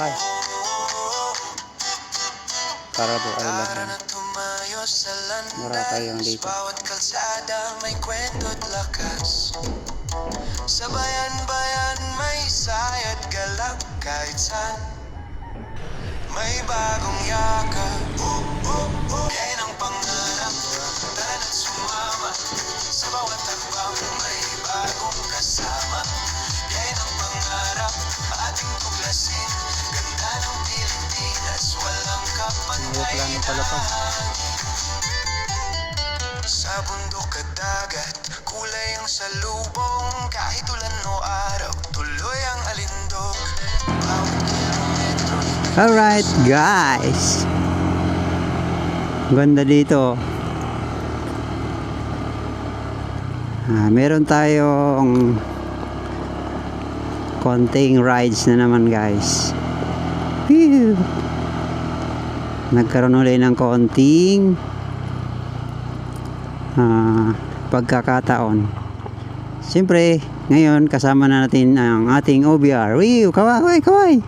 Boracay. Para po ay Boracay ang landas dito. Bawat kalsada may kwento't lakas Sa bayan-bayan may sayat galak kahit saan May bagong yakap oh, oh, oh. Yan ang pangarap Tara na't sumama Sa bawat hakbang ng palapag. sa bundok at dagat, kulay ang salubong Kahit ulan o araw, tuloy ang alindog Alright guys. Ganda dito. Ah, meron tayong konting rides na naman guys. Phew. Nagkaroon ulit ng konting ah, pagkakataon. Siyempre, ngayon kasama na natin ang ating OBR. Wiw, kaway, kaway.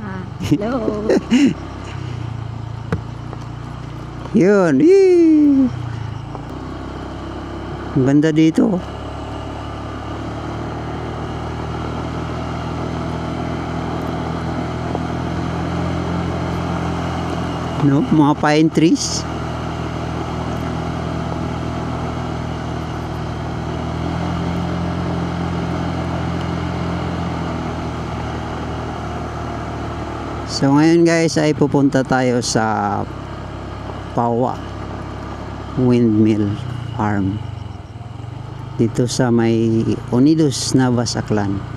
Ah, hello. Yun. Yee! Ang ganda dito. No, mga pine trees. So ngayon guys ay pupunta tayo sa Pawa Windmill Farm. Dito sa may Unidos Navas Aklan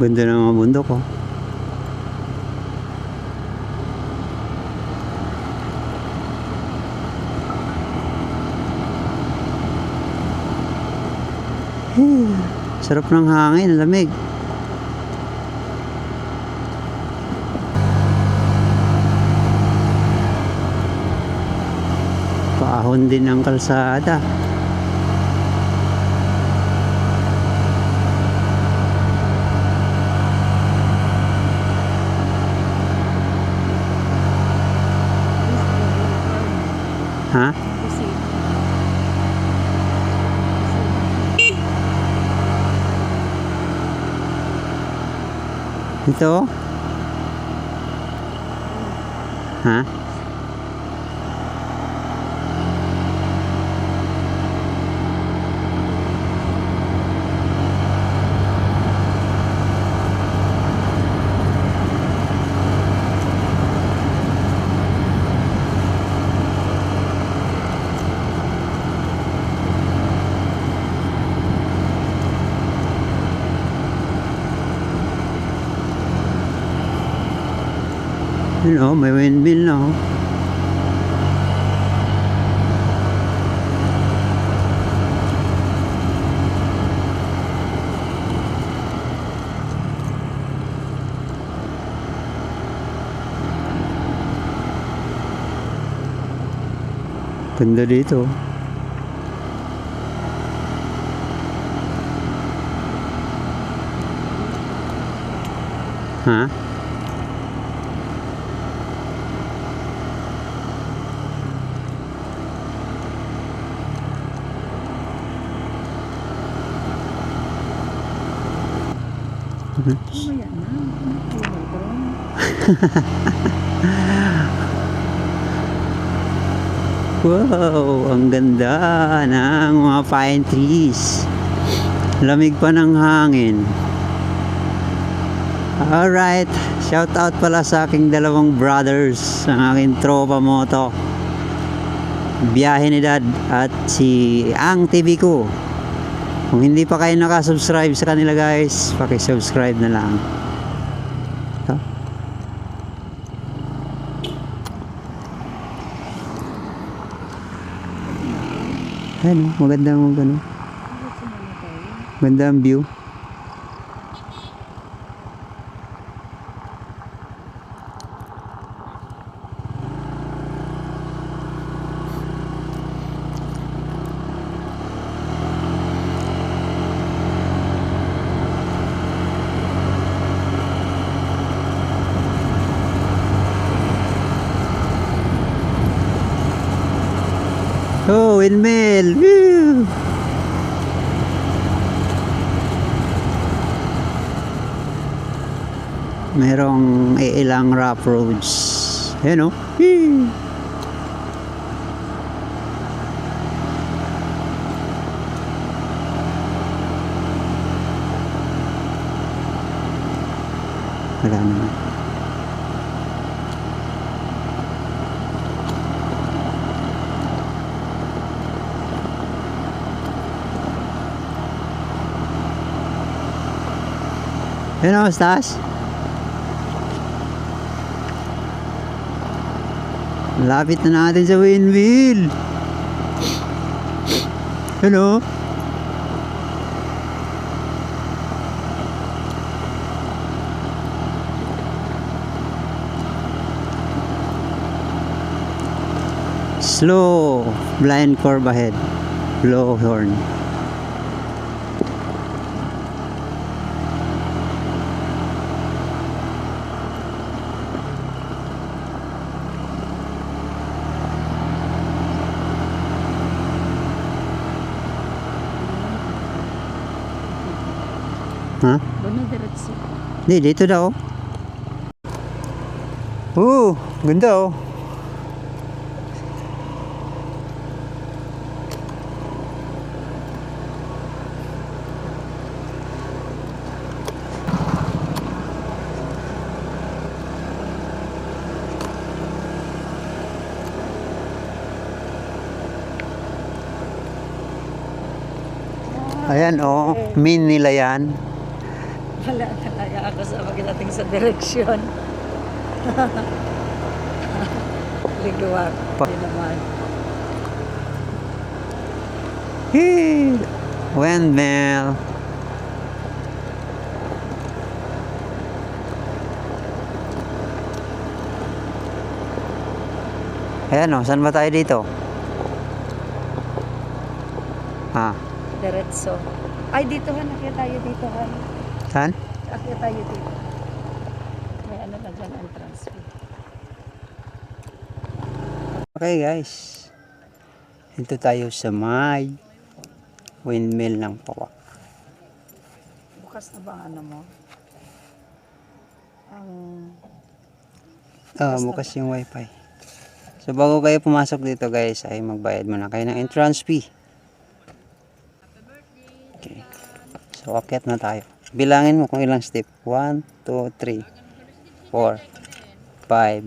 ganda ng mga bundok oh. Hey, sarap ng hangin, lamig. Paahon din ang kalsada. Ha? Ito? Ha? Yun oh, may windmill na oh. Ganda dito. Ha? Mamaya na. Kilometro. Wow, ang ganda ng mga pine trees. Lamig pa ng hangin. Alright, shout out pala sa aking dalawang brothers, ang aking tropa moto. Biyahe ni Dad at si Ang TV ko. Kung hindi pa kayo nakasubscribe sa kanila guys, pakisubscribe na lang. Ayun, oh, maganda ang ano. Bakit sumama tayo? Ganda ang view. Oh, windmill! Woo! Merong ilang rough roads. Ayan o. Whee! Wala naman. Ayan o, taas. Lapit na natin sa windmill. Hello? Slow. Blind curve ahead. Blow horn. Ha? Doon na diretso. Hindi, dito daw. Oo, ganda oh. Ayan oh, main nila yan. Wala talaga ako sa pagdating sa direksyon. Liguwag. Pa- Hindi naman. Hey, windmill. Ayan o, saan ba tayo dito? Ah, Diretso. Ay, dito ha. Nakita tayo dito ha. Saan? Nakita tayo dito. May ano na dyan, entrance fee. Okay guys. Dito tayo sa may windmill ng Pawa. Bukas na ba ang ano mo? Ang... Ah, bukas yung wifi. So bago kayo pumasok dito guys, ay magbayad muna kayo ng entrance fee. Okay. So akyat na tayo. Bilangin mo kung ilang step. 1, 2, 3, 4, 5,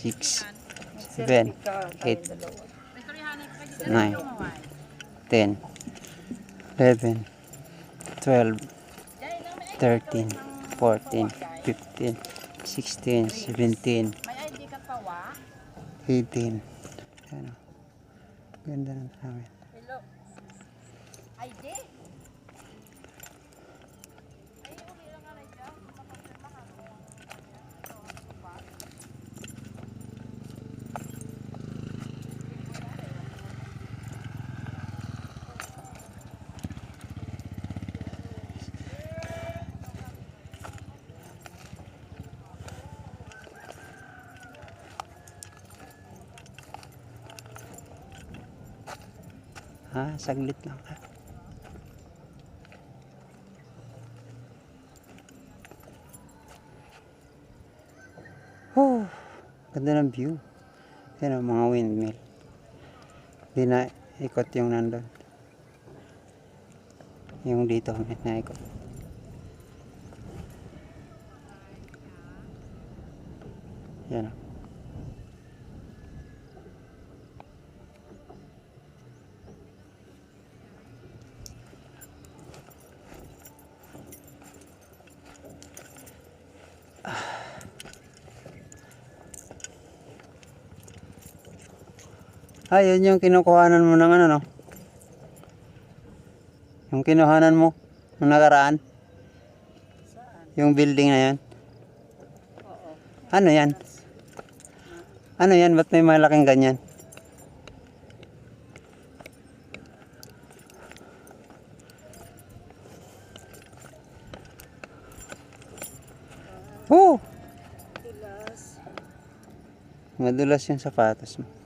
6, 7, 8, 9, 10, 11, 12, 13, 14, 15, 16, 17, 18. Ano? Ganda ng amin. Ha, saglit lang ha. Oh, ganda ng view. Yan ang mga windmill. Hindi na ikot yung nandun. Yung dito, may naikot. Ah, yun yung kinukuhanan mo ng ano, no? Yung kinuhanan mo, nung nakaraan, Saan? yung building na yan. Oo. Ano yan? Ano yan? Ba't may malaking ganyan? Oh! Madulas yung sapatos mo.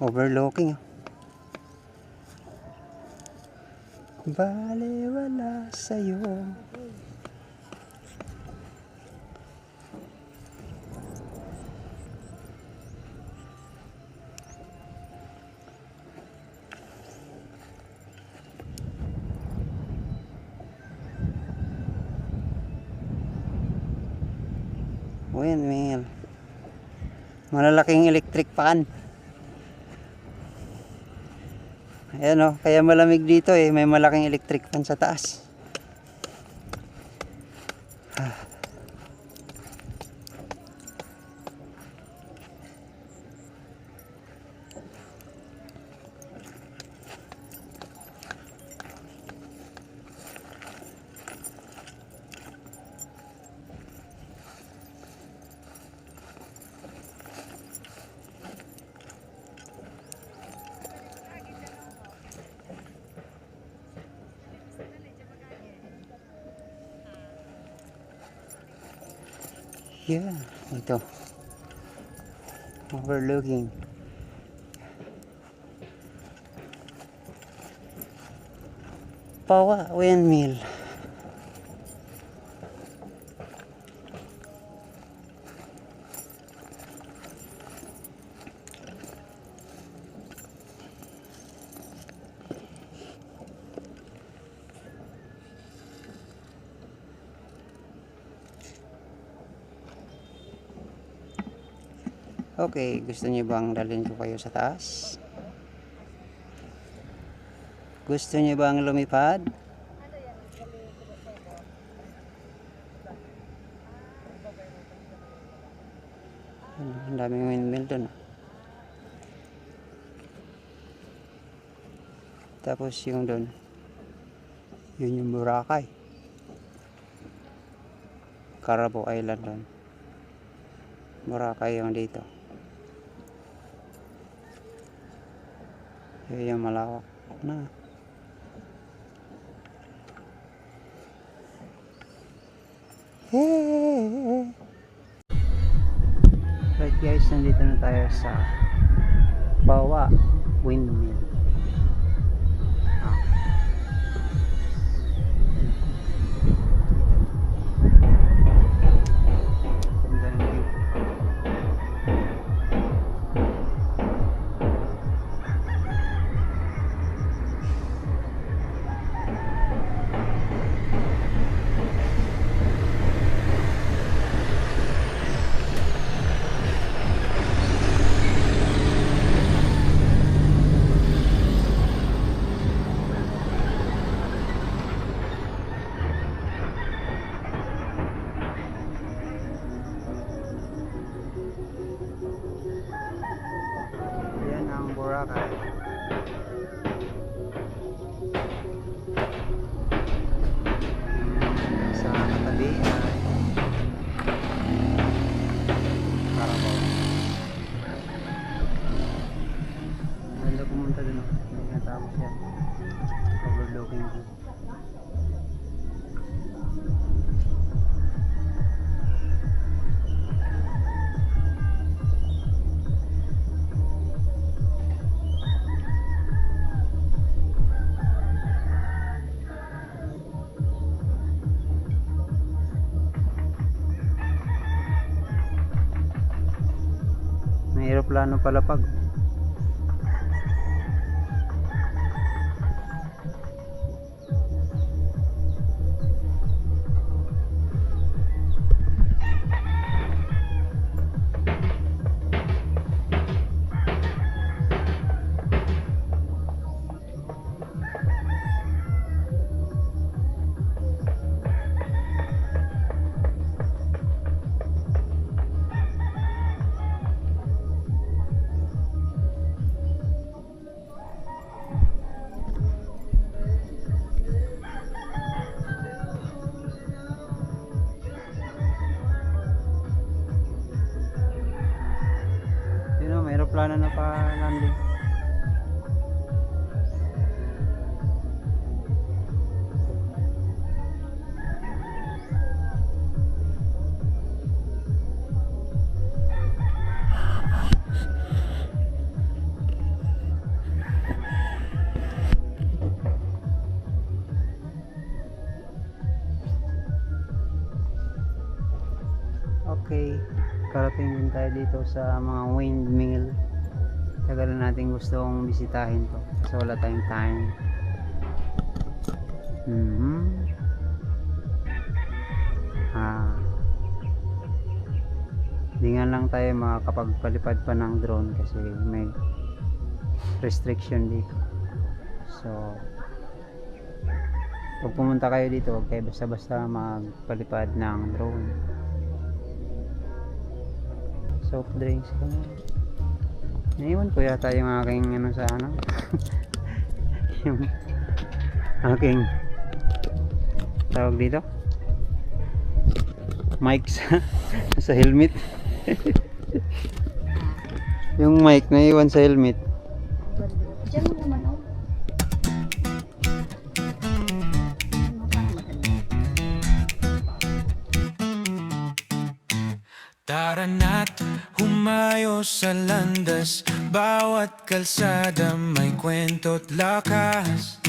Overlooking. Bale wala sa'yo. Windmill. Malalaking electric fan. Ayan o, kaya malamig dito eh. May malaking electric fan sa taas. Ah. Ito. Overlooking. Pawa windmill. Okay, gusto niyo bang dalhin ko kayo sa taas? Gusto niyo bang lumipad? Ano, Ang daming windmill doon. ah. Tapos yung doon, yun yung Boracay. Carabo Island doon. Boracay yung dito. Yung malawak na. Hey! Right guys, nandito na tayo sa Bawa Windmill. Boracay. Mm, Sa katabi aeroplano pala pag. pa nakalanding Okay, karating din tayo dito sa mga windmill. Tagal na natin gustong bisitahin to. So wala tayong time. Mhm. Ah. Di nga lang tayo makakapagpalipad pa ng drone kasi may restriction dito. So, pag pumunta kayo dito, huwag kayo basta-basta magpalipad ng drone. Soft drinks ko. Naiwan ko yata yung aking ano sa ano. yung aking tawag dito. Mic sa, sa helmet. yung mic naiwan sa helmet. Diyan naman, humayo sa landas. Bawat kalsada may kwento't lakas.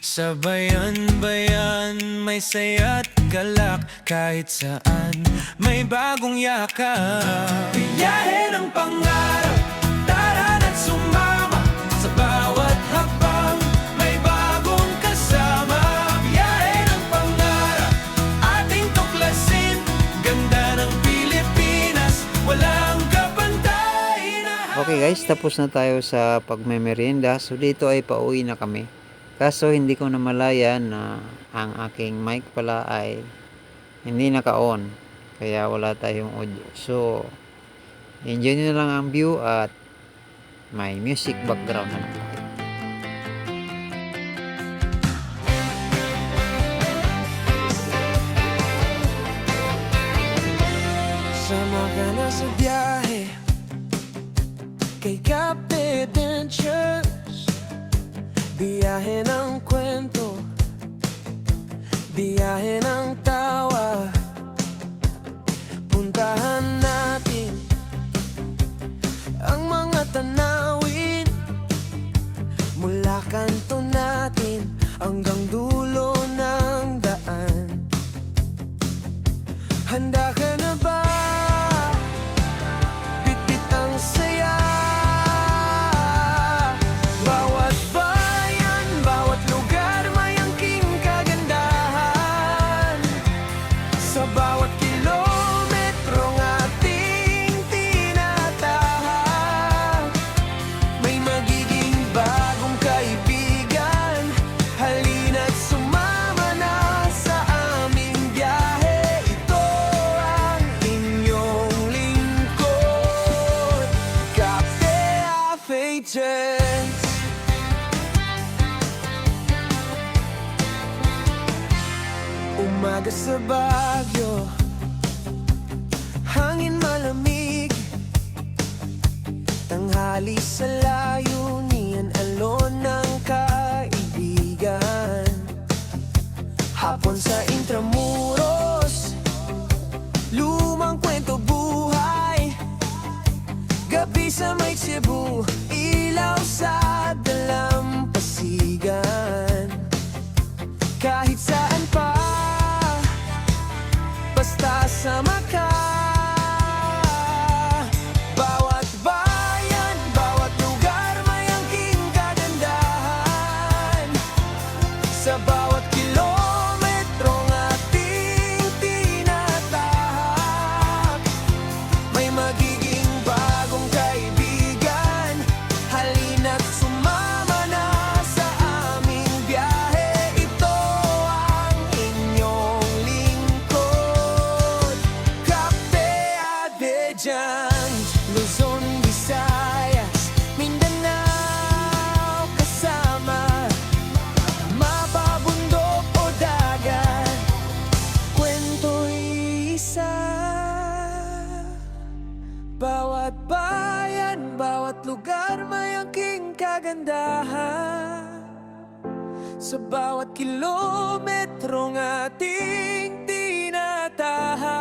Sa bayan-bayan may saya't galak. Kahit saan may bagong yakap. Biyahe ng pangarap guys, tapos na tayo sa pagmemerienda. So dito ay pauwi na kami. Kaso hindi ko namalayan na ang aking mic pala ay hindi naka-on. Kaya wala tayong audio. So, enjoy nyo na lang ang view at may music background na lang. Sama ka na Kay Cape Adventures Biyahe ng kwento Biyahe ng tawa Puntahan natin Ang mga tanawin. Mula kanto natin Hanggang dulo sa Baguio. Hangin malamig. Tanghali sa layunian Alon ng kaibigan libertad.